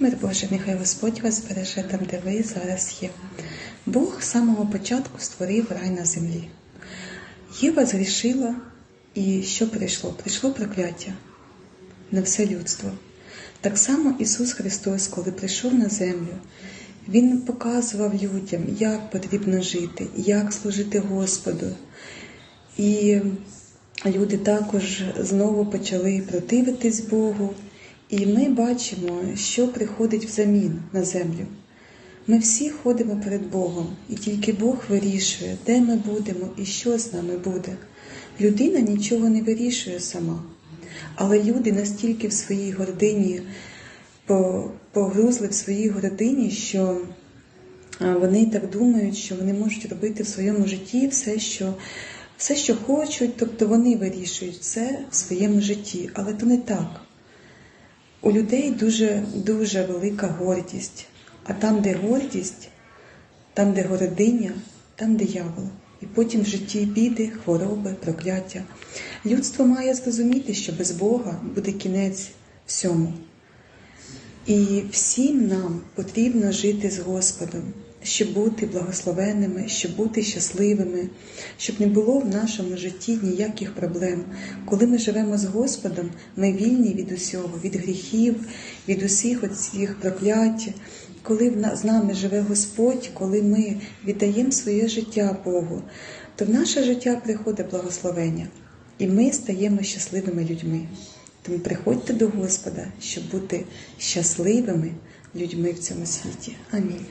Мир Боже, нехай Господь вас береже там, де ви зараз є. Бог з самого початку створив рай на землі. Єва згрішила, і що прийшло? Прийшло прокляття на все людство. Так само Ісус Христос, коли прийшов на землю, Він показував людям, як потрібно жити, як служити Господу. І люди також знову почали противитись Богу. І ми бачимо, що приходить взамін на землю. Ми всі ходимо перед Богом, і тільки Бог вирішує, де ми будемо і що з нами буде. Людина нічого не вирішує сама, але люди настільки в своїй гордині погрузли в своїй гордині, що вони так думають, що вони можуть робити в своєму житті все, що, все, що хочуть, тобто вони вирішують все в своєму житті, але то не так. У людей дуже дуже велика гордість. А там, де гордість, там, де гординя, там диявол. І потім в житті біди, хвороби, прокляття. Людство має зрозуміти, що без Бога буде кінець всьому. І всім нам потрібно жити з Господом, щоб бути благословенними, щоб бути щасливими, щоб не було в нашому житті ніяких проблем. Коли ми живемо з Господом, ми вільні від усього, від гріхів, від усіх оцих проклять. Коли з нами живе Господь, коли ми віддаємо своє життя Богу, то в наше життя приходить благословення, і ми стаємо щасливими людьми. Тому приходьте до Господа, щоб бути щасливими людьми в цьому світі. Амінь.